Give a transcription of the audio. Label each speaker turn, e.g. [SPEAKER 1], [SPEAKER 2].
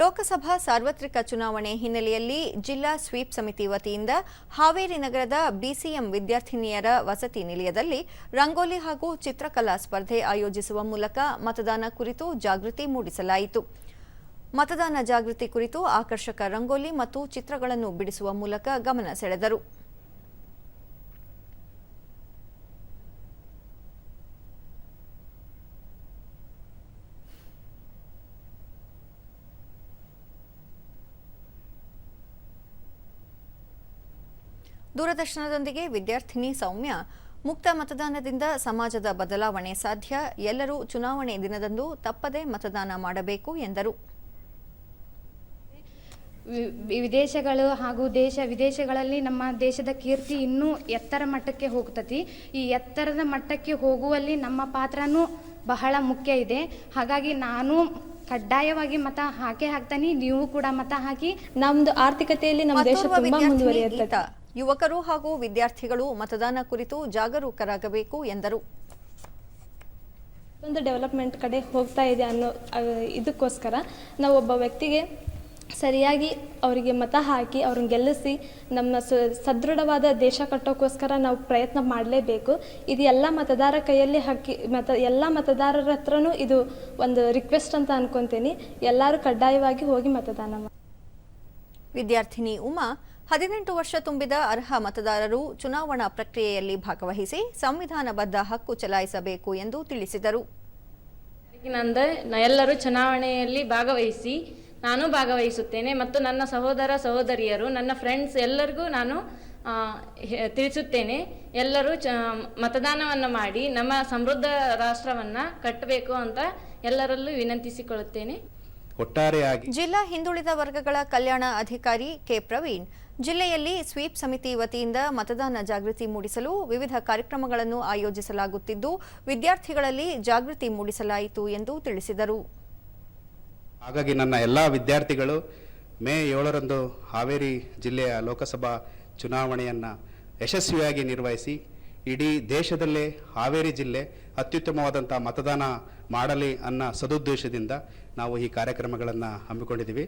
[SPEAKER 1] ಲೋಕಸಭಾ ಸಾರ್ವತ್ರಿಕ ಚುನಾವಣೆ ಹಿನ್ನೆಲೆಯಲ್ಲಿ ಜಿಲ್ಲಾ ಸ್ವೀಪ್ ಸಮಿತಿ ವತಿಯಿಂದ ಹಾವೇರಿ ನಗರದ ಬಿಸಿಎಂ ವಿದ್ಯಾರ್ಥಿನಿಯರ ವಸತಿ ನಿಲಯದಲ್ಲಿ ರಂಗೋಲಿ ಹಾಗೂ ಚಿತ್ರಕಲಾ ಸ್ಪರ್ಧೆ ಆಯೋಜಿಸುವ ಮೂಲಕ ಮತದಾನ ಕುರಿತು ಜಾಗೃತಿ ಮೂಡಿಸಲಾಯಿತು. ಮತದಾನ ಜಾಗೃತಿ ಕುರಿತು ಆಕರ್ಷಕ ರಂಗೋಲಿ ಮತ್ತು ಚಿತ್ರಗಳನ್ನು ಬಿಡಿಸುವ ಮೂಲಕ ಗಮನ ಸೆಳೆದರು. ದೂರದರ್ಶನದೊಂದಿಗೆ ವಿದ್ಯಾರ್ಥಿನಿ ಸೌಮ್ಯ ಮುಕ್ತ ಮತದಾನದಿಂದ ಸಮಾಜದ ಬದಲಾವಣೆ ಸಾಧ್ಯ ಎಲ್ಲರೂ ಚುನಾವಣೆ ದಿನದಂದು ತಪ್ಪದೆ ಮತದಾನ ಮಾಡಬೇಕು ಎಂದರು.
[SPEAKER 2] ವಿದೇಶಗಳು ಹಾಗೂ ದೇಶ ವಿದೇಶಗಳಲ್ಲಿ ನಮ್ಮ ದೇಶದ ಕೀರ್ತಿ ಇನ್ನೂ ಎತ್ತರ ಮಟ್ಟಕ್ಕೆ ಹೋಗ್ತತಿ. ಈ ಎತ್ತರದ ಮಟ್ಟಕ್ಕೆ ಹೋಗುವಲ್ಲಿ ನಮ್ಮ ಪಾತ್ರನೂ ಬಹಳ ಮುಖ್ಯ ಇದೆ. ಹಾಗಾಗಿ ನಾನು ಕಡ್ಡಾಯವಾಗಿ ಮತ ಹಾಕೇ ಹಾಕ್ತಾನೆ. ನೀವು ಕೂಡ ಮತ ಹಾಕಿ.
[SPEAKER 3] ನಮ್ದು ಆರ್ಥಿಕತೆಯಲ್ಲಿ ನಮ್ಮ ದೇಶ ತುಂಬಾ
[SPEAKER 1] ಗೀತಾ, ಯುವಕರು ಹಾಗೂ ವಿದ್ಯಾರ್ಥಿಗಳು ಮತದಾನ ಕುರಿತು ಜಾಗರೂಕರಾಗಬೇಕು ಎಂದರು.
[SPEAKER 3] ಒಂದು ಡೆವಲಪ್ಮೆಂಟ್ ಕಡೆ ಹೋಗ್ತಾ ಇದೆ ಅನ್ನೋ ಇದಕ್ಕೋಸ್ಕರ ನಾವು ಒಬ್ಬ ವ್ಯಕ್ತಿಗೆ ಸರಿಯಾಗಿ ಅವರಿಗೆ ಮತ ಹಾಕಿ ಅವ್ರನ್ನ ಗೆಲ್ಲಿಸಿ ನಮ್ಮ ಸ- ಸದೃಢವಾದ ದೇಶ ಕಟ್ಟೋಕ್ಕೋಸ್ಕರ ನಾವು ಪ್ರಯತ್ನ ಮಾಡಲೇಬೇಕು. ಇದು ಎಲ್ಲ ಮತದಾರ ಕೈಯಲ್ಲಿ ಹಾಕಿ ಮತ ಎಲ್ಲ ಮತದಾರರ ಹತ್ರನೂ ಇದು ಒಂದು ರಿಕ್ವೆಸ್ಟ್ ಅಂತ ಅನ್ಕೊತೀನಿ. ಎಲ್ಲರೂ ಕಡ್ಡಾಯವಾಗಿ ಹೋಗಿ ಮತದಾನ ಮಾಡಿ
[SPEAKER 1] ವಿದ್ಯಾರ್ಥಿನಿ ಉಮಾ ಹದಿನೆಂಟು ವರ್ಷ ತುಂಬಿದ ಅರ್ಹ ಮತದಾರರು ಚುನಾವಣಾ ಪ್ರಕ್ರಿಯೆಯಲ್ಲಿ ಭಾಗವಹಿಸಿ ಸಂವಿಧಾನಬದ್ಧ ಹಕ್ಕು ಚಲಾಯಿಸಬೇಕು ಎಂದು ತಿಳಿಸಿದರು.
[SPEAKER 4] ನಂದು ನ- ಎಲ್ಲರೂ ಚುನಾವಣೆಯಲ್ಲಿ ಭಾಗವಹಿಸಿ ನಾನು ಭಾಗವಹಿಸುತ್ತೇನೆ ಮತ್ತು ನನ್ನ ಸಹೋದರ ಸಹೋದರಿಯರು ನನ್ನ ಫ್ರೆಂಡ್ಸ್ ಎಲ್ಲರಿಗೂ ನಾನು ಆ, ತಿಳಿಸುತ್ತೇನೆ. ಎಲ್ಲರೂ ಚ ಮತದಾನವನ್ನು ಮಾಡಿ ನಮ್ಮ ಸಮೃದ್ಧ ರಾಷ್ಟ್ರವನ್ನು ಕಟ್ಟಬೇಕು ಅಂತ ಎಲ್ಲರಲ್ಲೂ ವಿನಂತಿಸಿಕೊಳ್ಳುತ್ತೇನೆ.
[SPEAKER 5] ಒಟ್ಟಾರೆಯಾಗಿ
[SPEAKER 1] ಜಿಲ್ಲಾ ಹಿಂದುಳಿದ ವರ್ಗಗಳ ಕಲ್ಯಾಣ ಅಧಿಕಾರಿ ಕೆ. ಪ್ರವೀಣ್ ಜಿಲ್ಲೆಯಲ್ಲಿ ಸ್ವೀಪ್ ಸಮಿತಿ ವತಿಯಿಂದ ಮತದಾನ ಜಾಗೃತಿ ಮೂಡಿಸಲು ವಿವಿಧ ಕಾರ್ಯಕ್ರಮಗಳನ್ನು ಆಯೋಜಿಸಲಾಗುತ್ತಿದ್ದು, ವಿದ್ಯಾರ್ಥಿಗಳಲ್ಲಿ ಜಾಗೃತಿ ಮೂಡಿಸಲಾಯಿತು ಎಂದು ತಿಳಿಸಿದರು.
[SPEAKER 5] ಹಾಗಾಗಿ ನನ್ನ ಎಲ್ಲ ವಿದ್ಯಾರ್ಥಿಗಳು, ಮೇ ಏಳರಂದು ಹಾವೇರಿ ಜಿಲ್ಲೆಯ ಲೋಕಸಭಾ ಚುನಾವಣೆಯನ್ನು ಯಶಸ್ವಿಯಾಗಿ ನಿರ್ವಹಿಸಿ, ಇಡೀ ದೇಶದಲ್ಲೇ ಹಾವೇರಿ ಜಿಲ್ಲೆ ಅತ್ಯುತ್ತಮವಾದಂಥ ಮತದಾನ ಮಾಡಲಿ ಅನ್ನೋ ಸದುದ್ದೇಶದಿಂದ ನಾವು ಈ ಕಾರ್ಯಕ್ರಮಗಳನ್ನು ಹಮ್ಮಿಕೊಂಡಿದ್ದೀವಿ.